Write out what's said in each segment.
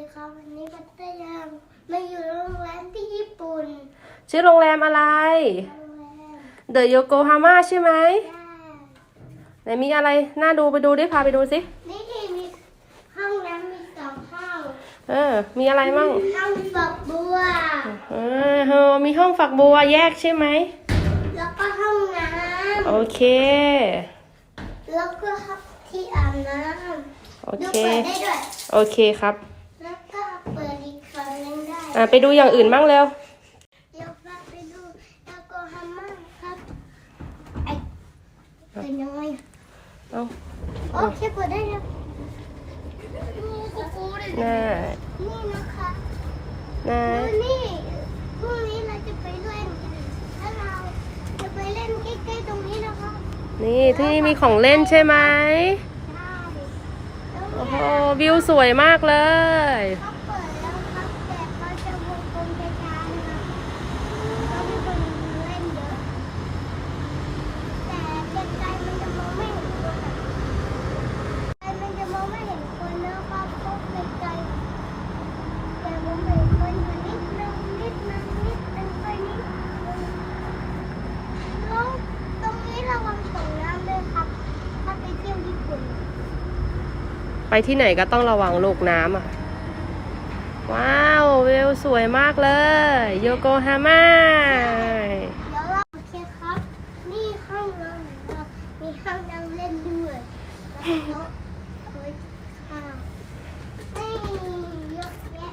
ดีครับวันนี้ก็ได้ยังมาอยู่โรงแรมที่ญี่ปุ่นชื่อโรงแรมอะไร โรงแรมเดอะโยโกฮาม่าใช่ไหมได้ไหนมีอะไรน่าดูไปดูดิพาไปดูสินี่ที่มีห้องน้ำมีสองห้องเออ มีอะไรมั่งห้องฝักบัว เออเฮอมีห้องฝักบัวแยกใช่ไหมแล้วก็ห้องน้โอเคำแล้วก็ที่อาบน้โอำดูเค เปิดได้ด้วย โอเคครับ แล้วก็เปิดอีกครั้งหนึงได้ อะไปดูอย่างอื่นบ้างเร็วเดี๋ยวพาไปดูโยโกฮาม่าครับไอเป็นยังไงเอาโอเคเปิดได้แล้วนี่กูกูเลยน่านี่นะคะน่าดูนี่พรุ่งนี้เราจะไปเล่นกันแล้วเราจะไปเล่นใกล้ๆตรงนี้นะคะนี่ที่นี่มีของเล่นใช่ไหมใช่แล้วโอ้โหเนี่ยวิวสวยมากเลย เขาเปิดแล้วครับแต่เขาจะวงกลมช้าๆนะครับเขามีคนเล่นเยอะแต่ไกลๆมันจะมองไม่เห็นคนอะไกลมันจะมองไม่เห็นคนแล้วครับเพราะไกลๆแต่ผมเห็นคนอยู่นิดนึงนิดนึงนิดนึงไปนิดนึงแล้วตรงนี้ระวังตกน้ำด้วยครับ ถ้าไปเที่ยวญี่ปุ่น ไปที่ไหนก็ต้องระวังลูกน้ำอะ ว้าววิวสวยมากเลย โยโกฮาม่าเดี๋ยวเราโอเคครับ นี่ห้องนอนของเรามีห้องนั่งเล่นด้วยแล้วก็โต๊ะข้าวนี่เยอะแยะ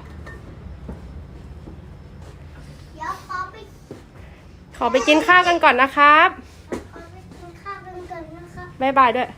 เดี๋ยวขอไปขอไปกินข้าวกันก่อนนะครับขอไปกินข้าวกันก่อนนะครับบ๊ายบายด้วย